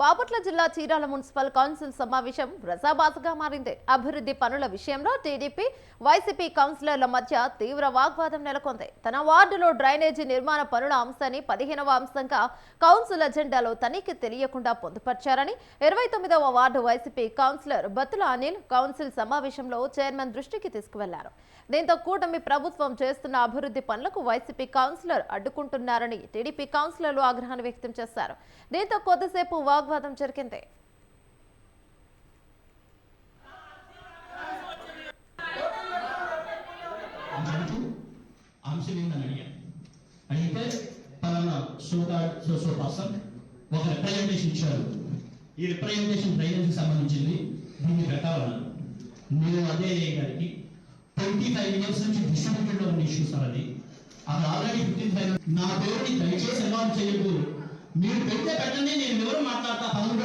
బాపట్ల జిల్లా Chirala municipal council సమావేశం రసాబాసగా మారింది. అభివృద్ధి పనుల విషయంలో టీడీపీ వైసీపీ కౌన్సిలర్ల మధ్య తీవ్ర వాగ్వాదం నెలకొంది. తన వార్డులో డ్రైనేజీ నిర్మాణ పనుల అంశాన్ని పదిహేనవ అంశంగా కౌన్సిల్ అజెండాలో తనిఖీ తెలియకుండా పొందుపర్చారని ఇరవై తొమ్మిదవ ward YCP councillor Battula Anil council సమావేశంలో చైర్మన్ దృష్టికి తీసుకువెళ్ళారు. దీంతో కూటమి ప్రభుత్వం చేస్తున్న అభివృద్ధి పనులకు వైసీపీ కౌన్సిలర్ అడ్డుకుంటున్నారని టీడీపీ కౌన్సిలర్లు ఆగ్రహాన్ని వ్యక్తం చేశారు. దీంతో కొద్దిసేపు వాగ్వాదం జరిగింది. అంటూ అంశం ఏందని అడిగాను. అడిగితే పలానా సో కార్డ్ పర్సన్ ఒక రిప్రజెంటేషన్ ఇచ్చారు. ఈ రిప్రజెంటేషన్ డ్రైనేజ్కి సంబంధించింది. దీన్ని పెట్టాలని నేను అదే గారికి ట్వంటీ ఫైవ్ ఇయర్స్ నుంచి డిస్ట్రిబ్యూటెడ్ ఉన్న ఇష్యూ సార్ అది అది ఆల్రెడీ ఫిఫ్టీన్ ఫైవ్ నా పేరుని దయచేసి ఇన్వాల్వ్ చేయకూడదు మీరు పెట్టే పెట్టండి నేను ఎవరు మాట్లాడతా పదమూడు